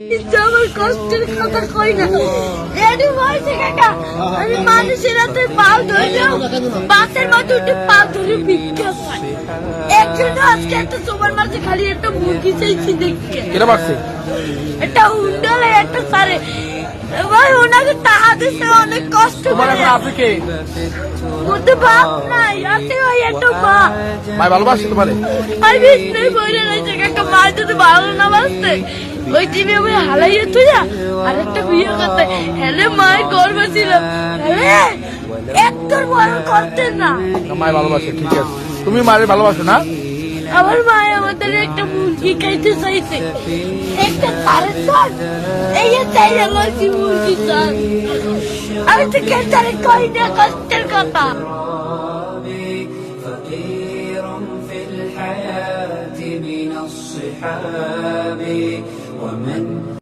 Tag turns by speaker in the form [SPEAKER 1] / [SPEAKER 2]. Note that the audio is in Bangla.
[SPEAKER 1] আমার কষ্টের কথা কই না। এডি বলছে কাকা আমি মানুষের হাতে পাও ধরলেও বাসের মতো উঠে পাও ধরে ভিক্ষা পাই একজন আজকে একটা খালি একটা মুরগি চাইছি দেখতে।
[SPEAKER 2] কেটে পারছে
[SPEAKER 1] একটা উন্ডলে একটা সারে। ভাই ওনাকে টাকা দিতে অনেক কষ্ট করে।
[SPEAKER 2] কে?
[SPEAKER 1] বাপ নাই একটা
[SPEAKER 2] ভাই ভালোবাসে তোমারে।
[SPEAKER 1] আর বিষ্ণু বইলে রয়েছে কাকা মা যদি ভালো না বাসতে ওই দিনে আমি হালাইয়ে তুই আর একটা বিয়ে করতে হেলে মায়ের গর্ব ছিল হেলে একটার বড় করতে না
[SPEAKER 2] না, মায় ভালোবাসে ঠিক আছে তুমি মায়ের ভালোবাসো না
[SPEAKER 1] আমার মা আমাদের একটা মুরগি খাইতে চাইছে একটা তারের চাল এই চাই লাগছি মুরগি চাল আমি তো কেটারে কই না কষ্টের কথা
[SPEAKER 3] فقير في الحياة من الصحاب ومن